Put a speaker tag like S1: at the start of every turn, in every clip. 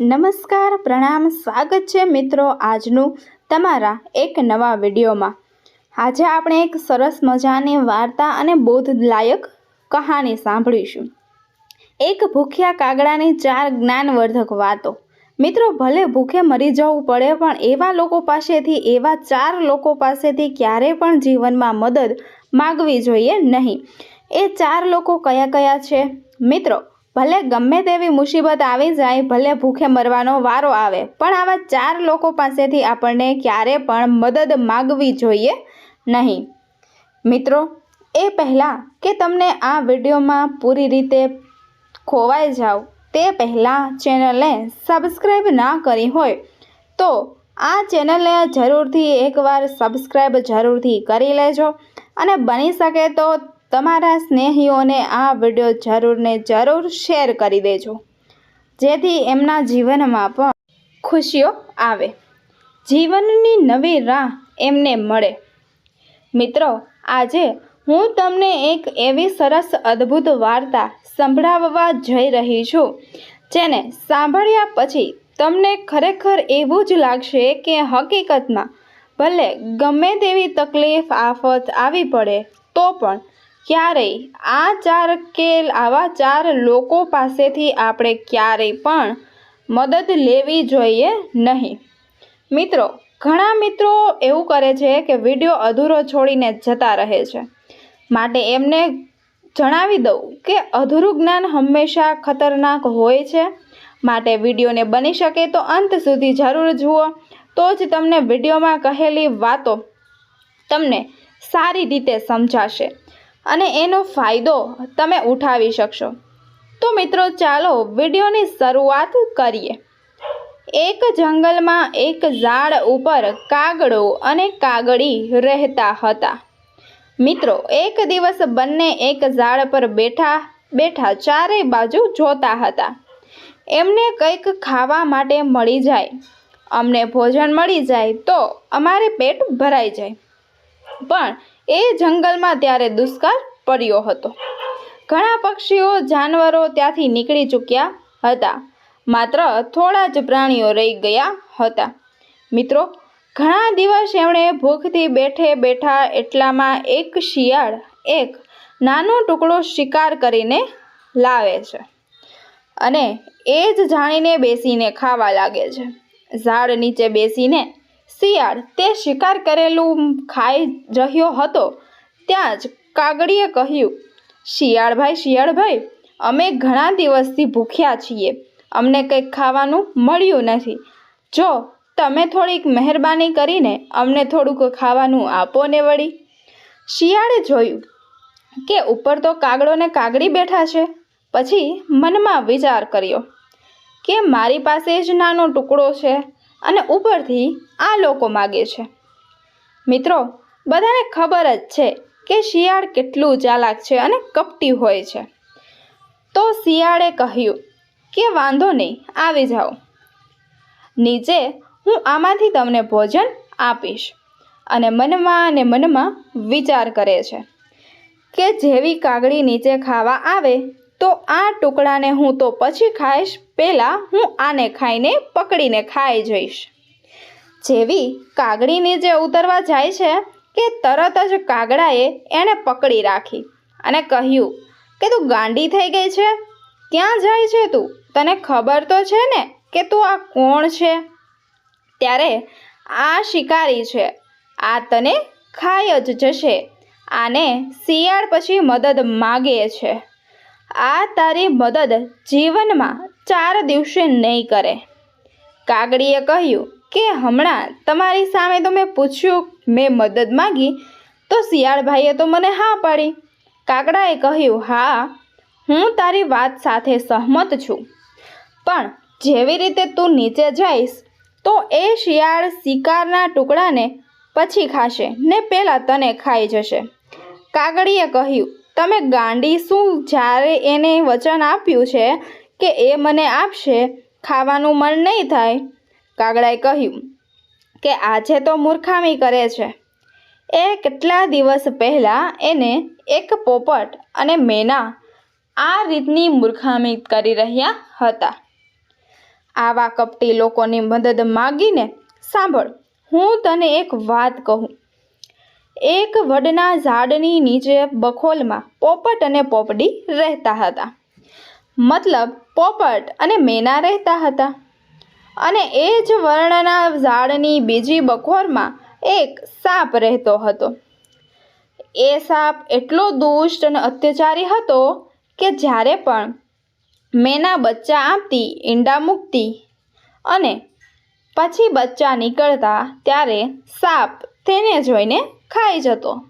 S1: નમસ્કાર, પ્રણામ, સ્વાગત છે મિત્રો આજનું તમારા એક નવા વિડીયોમાં. આજે આપણે એક સરસ મજાની વાર્તા અને બોધલાયક કહાની સાંભળીશું. એક ભૂખ્યા કાગડાની ચાર જ્ઞાનવર્ધક વાતો. મિત્રો, ભલે ભૂખે મરી જવું પડે, પણ એવા લોકો પાસેથી, એવા ચાર લોકો પાસેથી ક્યારે પણ જીવનમાં મદદ માગવી જોઈએ નહીં. એ ચાર લોકો કયા કયા છે? મિત્રો ભલે ગમે તેવી મુસીબત આવી જાય, ભલે ભૂખે મરવાનો વારો આવે, પણ આવા ચાર લોકો પાસેથી આપણને ક્યારે પણ મદદ માગવી જોઈએ નહીં. મિત્રો, એ પહેલાં કે તમને આ વિડીયોમાં પૂરી રીતે ખોવાઈ જાઓ તે પહેલાં ચેનલને સબસ્ક્રાઈબ ના કરી હોય, તો આ ચેનલને જરૂરથી એકવાર સબસ્ક્રાઈબ જરૂરથી કરી લેજો અને બની શકે તો તમારા સ્નેહીઓને આ વીડિયો જરૂર ને જરૂર શેર કરી દેજો. જેથી એમના જીવનમાં પણ ખુશીઓ આવે. જીવનની નવી રાહ એમને મળે. મિત્રો, આજે હું તમને એક એવી સરસ અદ્ભુત વાર્તા સંભળાવવા જઈ રહી છું, જેને સાંભળ્યા પછી તમને ખરેખર એવું જ લાગશે કે હકીકતમાં ભલે ગમે તેવી તકલીફ આફત આવી પડે, તો પણ ક્યારેય? આ ચાર કે આવા ચાર લોકો પાસેથી આપણે ક્યારેય પણ મદદ લેવી જોઈએ નહીં. મિત્રો, ઘણા મિત્રો એવું કરે છે કે વીડિયો અધૂરો છોડીને જતા રહે છે. માટે એમને જણાવી દઉં કે અધૂરું જ્ઞાન હંમેશા ખતરનાક હોય છે. માટે વિડીયોને બની શકે તો અંત સુધી જરૂર જુઓ. તો જ તમને વિડીયોમાં કહેલી વાતો તમને સારી રીતે સમજાશે. અને એનો ફાયદો તમે ઉઠાવી શકશો. તો મિત્રો, ચાલો વિડીયોની શરૂઆત કરીએ. એક જંગલમાં એક ઝાડ ઉપર કાગડો અને કાગડી રહેતા હતા. મિત્રો, એક દિવસ બંને એક ઝાડ પર બેઠા બેઠા ચારેય બાજુ જોતા હતા. એમને કંઈક ખાવા માટે મળી જાય. અમને ભોજન મળી જાય તો અમારે પેટ ભરાઈ જાય. પણ એ જંગલમાં ત્યારે દુષ્કાળ પડ્યો હતો. ઘણા પક્ષીઓ, જાનવરો ત્યાંથી નીકળી ચૂક્યા હતા. માત્ર થોડા જ પ્રાણીઓ રહી ગયા હતા. મિત્રો, ઘણા દિવસ એમણે ભૂખથી બેઠે બેઠા એટલામાં એક શિયાળ એક નાનો ટુકડો શિકાર કરીને લાવે છે અને એ જ જાણીને બેસીને ખાવા લાગે છે. ઝાડ નીચે બેસીને શિયાળ તે શિકાર કરેલું ખાઈ રહ્યો હતો. ત્યાં જ કાગડીએ કહ્યું, શિયાળભાઈ શિયાળભાઈ, અમે ઘણા દિવસથી ભૂખ્યા છીએ. અમને કંઈક ખાવાનું મળ્યું નથી. જો તમે થોડીક મહેરબાની કરીને અમને થોડુંક ખાવાનું આપો ને વળી. શિયાળે જોયું કે ઉપર તો કાગડો ને કાગડી બેઠા છે. પછી મનમાં વિચાર કર્યો કે મારી પાસે જ નાનો ટુકડો છે. અને ઉપરથી આ લોકો માગે છે. મિત્રો, બધાને ખબર જ છે કે શિયાળ કેટલું ચાલાક છે અને કપટી હોય છે. તો શિયાળે કહ્યું કે વાંધો નહીં, આવી જાઓ. નીચે હું આમાંથી તમને ભોજન આપીશ અને મનમાં અને મનમાં વિચાર કરે છે કે જેવી કાગડી નીચે ખાવા આવે તો આ ટુકડાને હું તો પછી ખાઈશ. પહેલાં હું આને ખાઈને પકડીને ખાઈ જઈશ. જેવી કાગડીની જે ઉતરવા જાય છે કે તરત જ કાગડાએ એણે પકડી રાખી અને કહ્યું, કે તું ગાંડી થઈ ગઈ છે? ક્યાં જાય છે તું? તને ખબર તો છે ને કે તું આ કોણ છે? ત્યારે, આ શિકારી છે. આ તને ખાઈ જ જશે. આને શિયાળ પછી મદદ માગે છે. આ તારી મદદ જીવનમાં ચાર દિવસે નહીં કરે. કાગડીએ કહ્યું કે, હમણાં તમારી સામે તો મેં પૂછ્યું, મેં મદદ માગી, તો શિયાળભાઈએ તો મને હા પાડી. કાગડાએ કહ્યું, હા, હું તારી વાત સાથે સહમત છું. પણ જેવી રીતે તું નીચે જઈશ, તો એ શિયાળ શિકારના ટુકડાને પછી ખાશે, ને પહેલાં તને ખાઈ જશે. કાગડીએ કહ્યું તમે ગાંડી શું જ્યારે એને વચન આપ્યું છે કે એ મને આપશે, ખાવાનું મન નહીં થાય? કાગડાએ કહ્યું કે આજે તો મૂર્ખામી કરે છે. એ કેટલા દિવસ પહેલાં એને એક પોપટ અને મેના આ રીતની મૂર્ખામી કરી રહ્યા હતા. આવા કપટી લોકોની મદદ માગીને સાંભળ, હું તને એક વાત કહું. એક વડના ઝાડની નીચે બખોલમાં પોપટ અને પોપડી રહેતા હતા. મતલબ, પોપટ અને મેના રહેતા હતા. અને એ જ વર્ણના ઝાડની બીજી બખોરમાં એક સાપ રહેતો હતો. એ સાપ એટલો દુષ્ટ અને અત્યાચારી હતો કે જ્યારે પણ મેના બચ્ચા આપતી, ઈંડા મૂકતી અને પછી બચ્ચા નીકળતા ત્યારે સાપ તેને જોઈને ખાઈ જતો.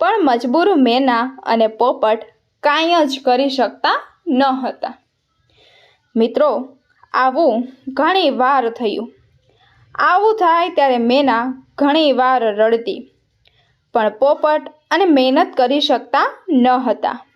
S1: પણ મજબૂર મેના અને પોપટ કાંઈ જ કરી શકતા ન હતા. મિત્રો, આવું ઘણી વાર થયું. આવું થાય ત્યારે મેના ઘણી વાર રડતી. પણ પોપટ અને મહેનત કરી શકતા ન હતા.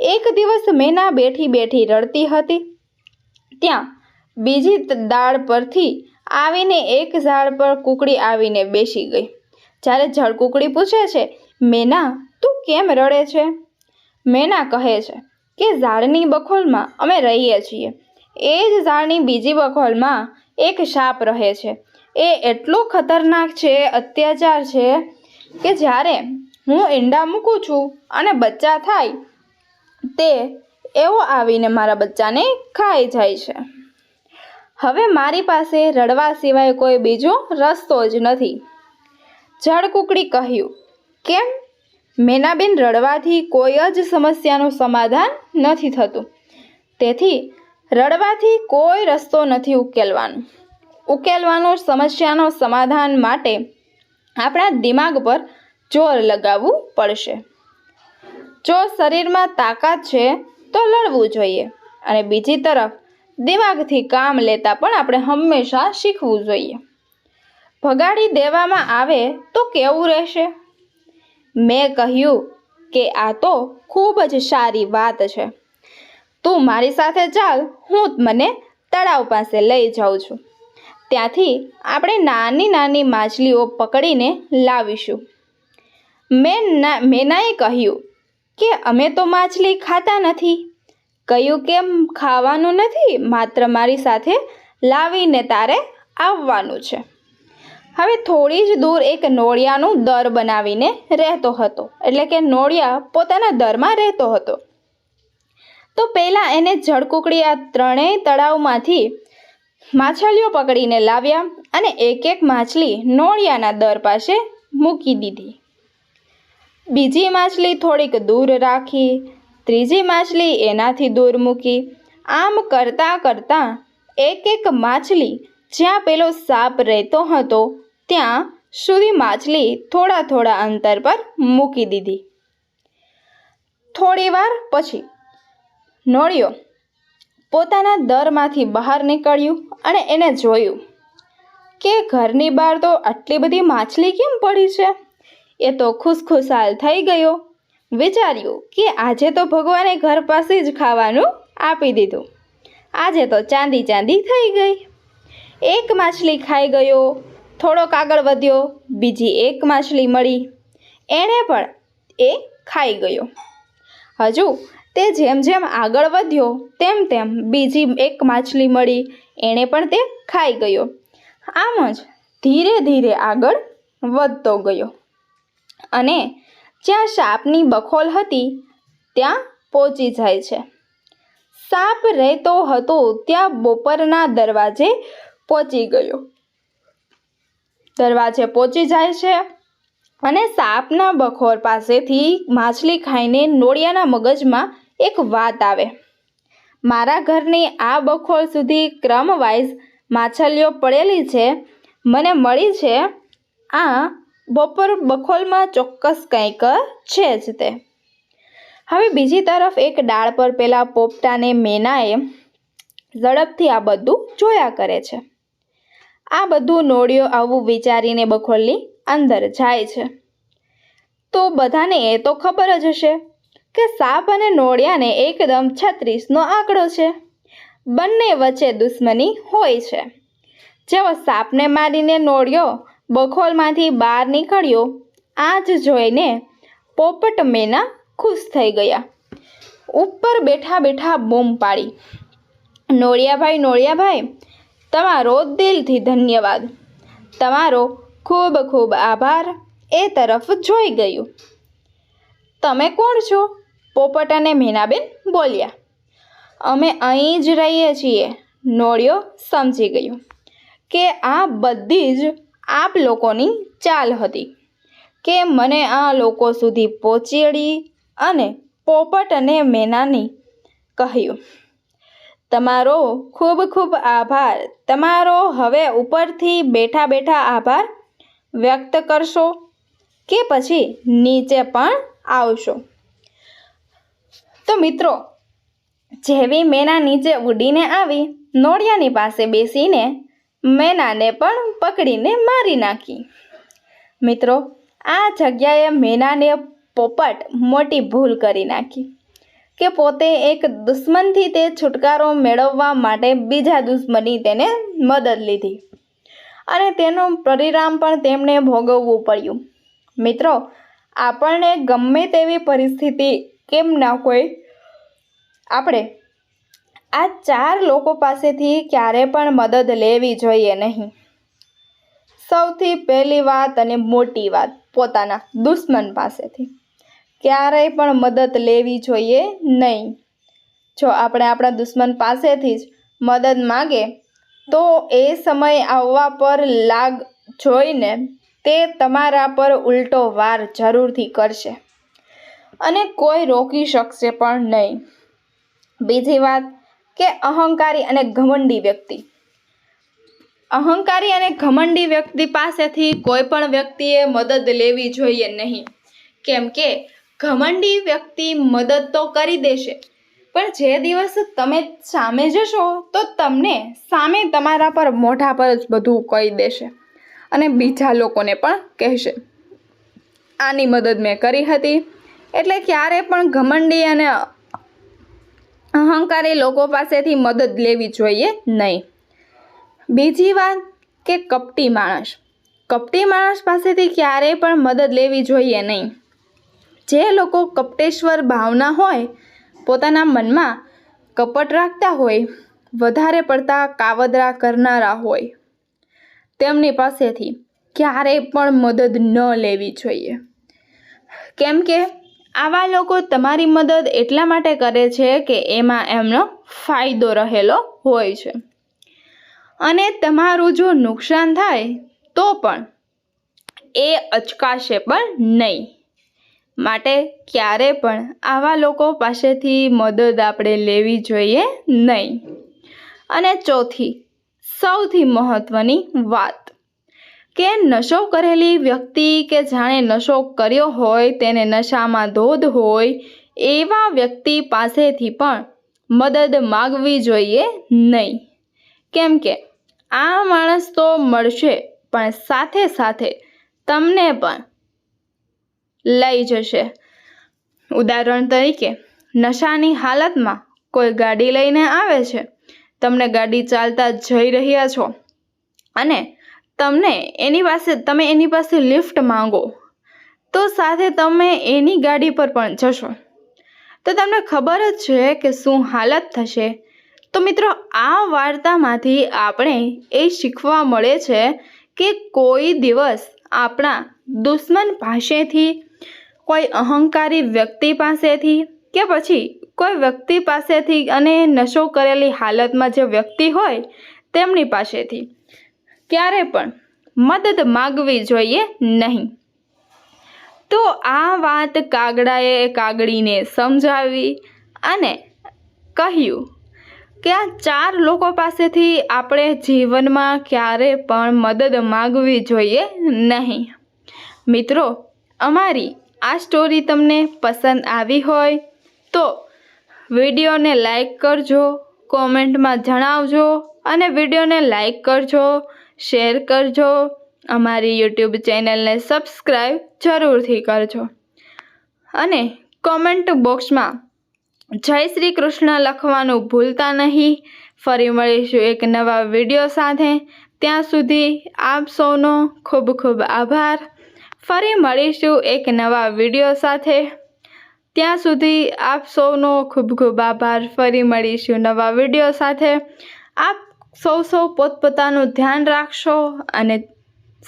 S1: એક દિવસ મેના બેઠી બેઠી રડતી હતી. ત્યાં બીજી દાળ પરથી આવીને એક ઝાડ પર કુકડી આવીને બેસી ગઈ. જ્યારે જળકુકડી પૂછે છે, મેના, તું કેમ રડે છે? મેના કહે છે કે, ઝાડની બખોલમાં અમે રહીએ છીએ. એ જ ઝાડની બીજી બખોલમાં એક સાપ રહે છે. એ એટલો ખતરનાક છે, અત્યાચાર છે કે જ્યારે હું ઈંડા મૂકું છું અને બચ્ચા થાય, તે એવો આવીને મારા બચ્ચાને ખાઈ જાય છે. હવે મારી પાસે રડવા સિવાય કોઈ બીજો રસ્તો જ નથી. જળકુકડી કહ્યું, કેમ? મેનાબેન રડવાથી કોઈ જ સમસ્યાનું સમાધાન નથી થતું. તેથી રડવાથી કોઈ રસ્તો નથી ઉકેલવાનો. ઉકેલવાનો સમસ્યાનો સમાધાન માટે આપણા દિમાગ પર જોર લગાવવું પડશે. જો શરીરમાં તાકાત છે, તો લડવું જોઈએ. અને બીજી તરફ, દિમાગથી કામ લેતા પણ આપણે હંમેશા શીખવું જોઈએ. ભગાડી દેવામાં આવે તો કેવું રહેશે? મેં કહ્યું કે આ તો ખૂબ જ સારી વાત છે. તું મારી સાથે ચાલ, હું મને તળાવ પાસે લઈ જાઉં છું. ત્યાંથી આપણે નાની નાની માછલીઓ પકડીને લાવીશું. મેં મેનાએ કહ્યું કે અમે તો માછલી ખાતા નથી. કહ્યું કેમ ખાવાનું નથી? માત્ર મારી સાથે લાવીને તારે આવવાનું છે. હવે થોડી જ દૂર એક નોળિયાનું દર બનાવીને રહેતો હતો. એટલે કે નોળિયા પોતાના દરમાં રહેતો હતો. તો પહેલાં એને જળકુકડી આ ત્રણેય તળાવમાંથી માછલીઓ પકડીને લાવ્યા અને એક એક માછલી નોળિયાના દર પાસે મૂકી દીધી. બીજી માછલી થોડીક દૂર રાખી, ત્રીજી માછલી એનાથી દૂર મૂકી. આમ કરતાં કરતાં એક એક માછલી જ્યાં પેલો સાપ રહેતો હતો ત્યાં સુધી માછલી થોડા થોડા અંતર પર મૂકી દીધી. થોડી વાર પછી નોળિયો પોતાના દરમાંથી બહાર નીકળ્યું અને એને જોયું કે ઘરની બહાર તો આટલી બધી માછલી કેમ પડી છે? એ તો ખુશખુશાલ થઈ ગયો. વિચાર્યું કે આજે તો ભગવાને ઘર પાસે જ ખાવાનું આપી દીધું. આજે તો ચાંદી ચાંદી થઈ ગઈ. એક માછલી ખાઈ ગયો થોડોક આગળ વધ્યો, બીજી એક માછલી મળી. એણે પણ એ ખાઈ ગયો. હજુ તે જેમ જેમ આગળ વધ્યો, તેમ તેમ બીજી એક માછલી મળી. એણે પણ તે ખાઈ ગયો. આમ જ ધીરે ધીરે આગળ વધતો ગયો. અને જ્યાં સાપની બખોલ હતી, ત્યાં પહોંચી જાય છે. સાપ રહેતો હતો ત્યાં બપોરના દરવાજે પહોંચી ગયો. દરવાજે પહોંચી જાય છે અને સાપના બખોર પાસેથી માછલી ખાઈને નોળિયાના મગજમાં એક વાત આવે. મારા ઘરની આ બખોલ સુધી ક્રમવાઇઝ માછલીઓ પડેલી છે. મને મળી છે. આ બપોર બખોલમાં ચોક્કસ કંઈક છે જ તે. હવે બીજી તરફ એક ડાળ પર પેલા પોપટાને મેનાએ ઝડપથી આ બધું જોયા કરે છે. આ બધું નોળિયો આવું વિચારીને બખોલની અંદર જાય છે. તો બધાને એ તો ખબર જ હશે કે સાપ અને નોળિયાને એકદમ છત્રીસનો આંકડો છે. બંને વચ્ચે દુશ્મની હોય છે. જેવો સાપને મારીને નોળિયો બખોલમાંથી બહાર નીકળ્યો આ જ જોઈને પોપટ મેના ખુશ થઈ ગયા. ઉપર બેઠા બેઠા બૂમ પાડી. નોળિયાભાઈ નોળિયાભાઈ તમારો દિલથી ધન્યવાદ. તમારો ખૂબ ખૂબ આભાર. એ તરફ જોઈ ગયું. તમે કોણ છો? પોપટ અને મીનાબેન બોલ્યા. અમે અહીં જ રહીએ છીએ. નોળિયો સમજી ગયું કે આ બધી જ આપ લોકોની ચાલ હતી કે મને આ લોકો સુધી પહોંચાડી અને પોપટ અને મેનાની કહ્યું. તમારો ખૂબ ખૂબ આભાર. તમારો હવે ઉપરથી બેઠા બેઠા આભાર વ્યક્ત કરશો કે પછી નીચે પણ આવશો. તો મિત્રો, જેવી મેના નીચે ઉડીને આવી, નોળિયાની પાસે બેસીને મેનાને પણ પકડીને મારી નાખી. મિત્રો, આ જગ્યાએ મેનાને પોપટ મોટી ભૂલ કરી નાખી. કે પોતે એક દુશ્મનથી તે છુટકારો મેળવવા માટે બીજા દુશ્મની તેને મદદ લીધી. અને તેનું પરિણામ પણ તેમણે ભોગવવું પડ્યું. મિત્રો, આપણને ગમે તેવી પરિસ્થિતિ કેમ ના હોય? આપણે, આ ચાર લોકો પાસેથી ક્યારે પણ મદદ લેવી જોઈએ નહીં. સૌથી પહેલી વાત અને મોટી વાત પોતાના દુશ્મન પાસેથી. ક્યારેય પણ મદદ લેવી જોઈએ નહીં. જો આપણે આપણા દુશ્મન પાસેથી જ મદદ માગે, તો એ સમય આવવા પર લાગ જોઈને તે તમારા પર ઉલટો વાર જરૂરથી કરશે અને કોઈ રોકી શકશે પણ નહીં. બીજી વાત કે અહંકારી અને ઘમંડી વ્યક્તિ. અહંકારી અને ઘમંડી વ્યક્તિ પાસેથી કોઈ પણ વ્યક્તિએ મદદ લેવી જોઈએ નહીં. કેમ કે ઘમંડી વ્યક્તિ મદદ તો કરી દેશે. પણ જે દિવસ તમે સામે જશો, તો તમને સામે તમારા પર મોઢા પર જ બધું કહી દેશે અને બીજા લોકોને પણ કહેશે. આની મદદ મેં કરી હતી. એટલે ક્યારે પણ ઘમંડી અને અહંકારી લોકો પાસેથી મદદ લેવી જોઈએ નહીં. બીજી વાત કે કપટી માણસ. કપટી માણસ પાસેથી ક્યારેય પણ મદદ લેવી જોઈએ નહીં. જે લોકો કપટેશ્વર ભાવના હોય, પોતાના મનમાં કપટ રાખતા હોય, વધારે પડતા કાવદરા કરનારા હોય. તેમની પાસેથી ક્યારેય પણ મદદ ન લેવી જોઈએ. કેમ કે આવા લોકો તમારી મદદ એટલા માટે કરે છે કે એમાં એમનો ફાયદો રહેલો હોય છે. અને તમારું જો નુકસાન થાય, તો પણ એ અચકાશે પણ નહીં. માટે ક્યારે પણ આવા લોકો પાસેથી મદદ આપણે લેવી જોઈએ નહીં. અને ચોથી, સૌથી મહત્ત્વની વાત, કે નશો કરેલી વ્યક્તિ કે જાણે નશો કર્યો હોય, તેને નશામાં ધોધ હોય, એવા વ્યક્તિ પાસેથી પણ મદદ માગવી જોઈએ નહીં. કેમ કે આ માણસ તો મળશે, પણ સાથે સાથે તમને પણ લઈ જશે. ઉદાહરણ તરીકે, નશાની હાલતમાં કોઈ ગાડી લઈને આવે છે. તમને ગાડી ચાલતા જઈ રહ્યા છો. અને તમને એની પાસે, તમે એની પાસે લિફ્ટ માંગો, તો સાથે તમે એની ગાડી પર પણ જશો. તો તમને ખબર જ છે કે શું હાલત થશે. તો મિત્રો, આ વાર્તામાંથી આપણે એ શીખવા મળે છે કે કોઈ દિવસ આપણા દુશ્મન પાસેથી કોઈ અહંકારી વ્યક્તિ પાસેથી કે પછી કોઈ વ્યક્તિ પાસેથી અને નશો કરેલી હાલતમાં જે વ્યક્તિ હોય તેમની પાસેથી ક્યારે પણ મદદ માગવી જોઈએ નહીં. તો આ વાત કાગડાએ કાગડીને સમજાવી અને કહ્યું કે આ ચાર લોકો પાસેથી આપણે જીવનમાં ક્યારે પણ મદદ માગવી જોઈએ નહીં. મિત્રો, અમારી આ સ્ટોરી તમને પસંદ આવી હોય તો વિડીયોને લાઈક કરજો, કોમેન્ટમાં જણાવજો અને વિડીયોને લાઈક કરજો, શેર કરજો. અમારી યુટ્યુબ ચેનલને સબસ્ક્રાઈબ જરૂરથી કરજો. અને કોમેન્ટ બોક્સમાં જય શ્રી કૃષ્ણ લખવાનું ભૂલતા નહીં. ફરી મળીશું એક નવા વીડિયો સાથે. ત્યાં સુધી આપ સૌનો ખૂબ ખૂબ આભાર. ફરી મળીશું એક નવા વીડિયો સાથે. ત્યાં સુધી આપ સૌનો ખૂબ ખૂબ આભાર. ફરી મળીશું નવા વીડિયો સાથે. આપ સૌ સૌ પોતપોતાનું ધ્યાન રાખશો અને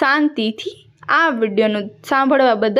S1: શાંતિથી આ વિડીયોનું સાંભળવા બદલ